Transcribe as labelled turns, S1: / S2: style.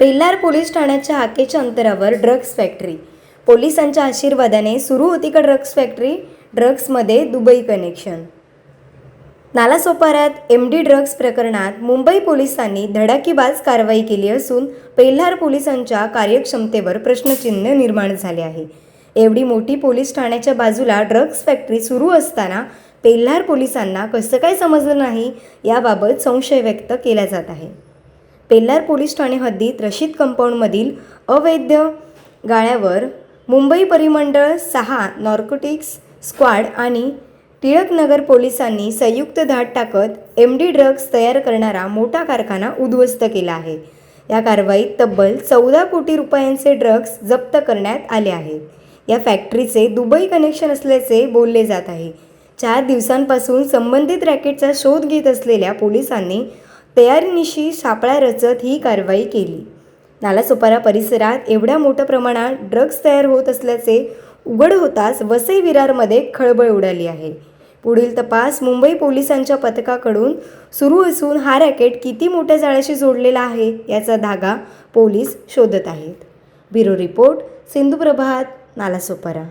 S1: पेल्लार police ठाण्याच्या हाकेच्या अंतरावर drugs factory. पोलिसांच्या आशीर्वादाने सुरू होती का ड्रग्ज फॅक्टरी? ड्रग्जमध्ये दुबई कनेक्शन. नालासोपाऱ्यात एम डी ड्रग्ज प्रकरणात मुंबई पोलिसांनी धडाकीबाज कारवाई केली असून पेल्हार पोलिसांच्या कार्यक्षमतेवर प्रश्नचिन्ह निर्माण झाले आहे. एवढी मोठी पोलीस ठाण्याच्या बाजूला ड्रग्ज फॅक्टरी सुरू असताना पेल्हार पोलिसांना कसं काय समजलं नाही? याबाबत संशय व्यक्त केला जात आहे. पेल्लार पोलीस ठाणे हद्दीत रशीद कंपाऊंडमधील अवैध गाळ्यावर मुंबई परिमंडळ सहा नॉर्कोटिक्स स्क्वॉड आणि टिळकनगर पोलिसांनी संयुक्त धाड टाकत एम डी ड्रग्ज तयार करणारा मोठा कारखाना उद्ध्वस्त केला आहे. या कारवाईत तब्बल चौदा कोटी रुपयांचे ड्रग्ज जप्त करण्यात आले आहेत. या फॅक्टरीचे दुबई कनेक्शन असल्याचे बोलले जात आहे. चार दिवसांपासून संबंधित रॅकेटचा शोध घेत असलेल्या पोलिसांनी तयारीनिशी सापळा रचत ही कारवाई केली. नालासोपारा परिसरात एवढ्या मोठ्या प्रमाणात ड्रग्ज तयार होत असल्याचे उघड होताच वसई विरारमध्ये खळबळ उडाली आहे. पुढील तपास मुंबई पोलिसांच्या पथकाकडून सुरू असून हा रॅकेट किती मोठ्या जाळ्याशी जोडलेला आहे याचा धागा पोलीस शोधत आहेत. Bureau report Sindhuprabhat Nalasopara.